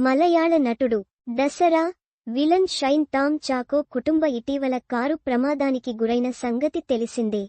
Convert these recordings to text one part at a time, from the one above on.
మలయాళ నటుడు దసరా విలన్ షైన్ తామ్ చాకో కుటుంబ ఇటీవల కారు ప్రమాదానికి గురైన సంగతి తెలిసిందే.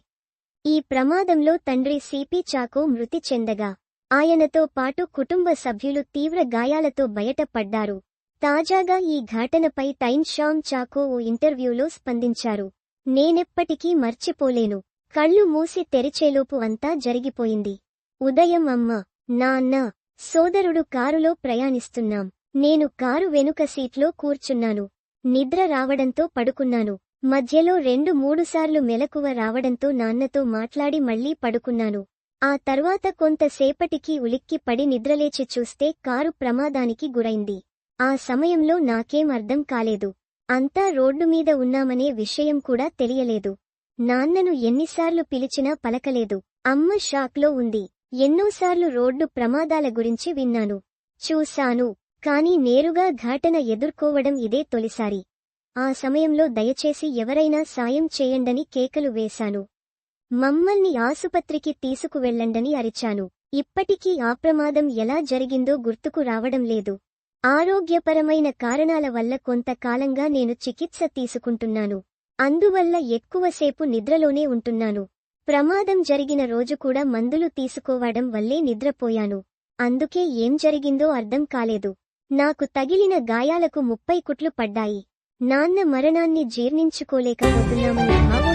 ఈ ప్రమాదంలో తండ్రి సిపి చాకో మృతి చెందగా ఆయనతో పాటు కుటుంబ సభ్యులు తీవ్ర గాయాలతో బయటపడ్డారు. తాజాగా ఈ ఘటనపై టైమ్ షామ్ చాకో ఓ ఇంటర్వ్యూలో స్పందించారు. నేనెప్పటికీ మర్చిపోలేను. కళ్ళు మూసి తెరిచేలోపు అంతా జరిగిపోయింది. ఉదయం అమ్మ నాన్న సోదరుడు కారులో ప్రయాణిస్తున్నాం. నేను కారు వెనుక సీట్లో కూర్చున్నాను. నిద్ర రావడంతో పడుకున్నాను. మధ్యలో రెండు మూడుసార్లు మెలకువ రావడంతో నాన్నతో మాట్లాడి మళ్ళీ పడుకున్నాను. ఆ తర్వాత కొంతసేపటికి ఉలిక్కి పడి నిద్రలేచి చూస్తే కారు ప్రమాదానికి గురైంది. ఆ సమయంలో నాకేం అర్థం కాలేదు. అంతా రోడ్డుమీద ఉన్నామనే విషయం కూడా తెలియలేదు. నాన్నను ఎన్నిసార్లు పిలిచినా పలకలేదు. అమ్మ షాక్లో ఉంది. ఎన్నోసార్లు రోడ్డు ప్రమాదాల గురించి విన్నాను. చూశాను. కానీ నేరుగా ఘాటన ఎదుర్కోవడం ఇదే తొలిసారి. ఆ సమయంలో దయచేసి ఎవరైనా సాయం చేయండని కేకలు వేశాను. మమ్మల్ని ఆసుపత్రికి తీసుకువెళ్ళండని అరిచాను. ఇప్పటికీ ఆ ప్రమాదం ఎలా జరిగిందో గుర్తుకు రావడం లేదు. ఆరోగ్యపరమైన కారణాల వల్ల కొంతకాలంగా నేను చికిత్స తీసుకుంటున్నాను. అందువల్ల ఎక్కువసేపు నిద్రలోనే ఉంటున్నాను. ప్రమాదం జరిగిన రోజు కూడా మందులు తీసుకోవడం వల్లే నిద్రపోయాను. అందుకే ఏం జరిగిందో అర్థం కాలేదు. నాకు తగిలిన గాయాలకు ముప్పై కుట్లు పడ్డాయి. నాన్న మరణాన్ని జీర్ణించుకోలేకపోతున్నామని భావం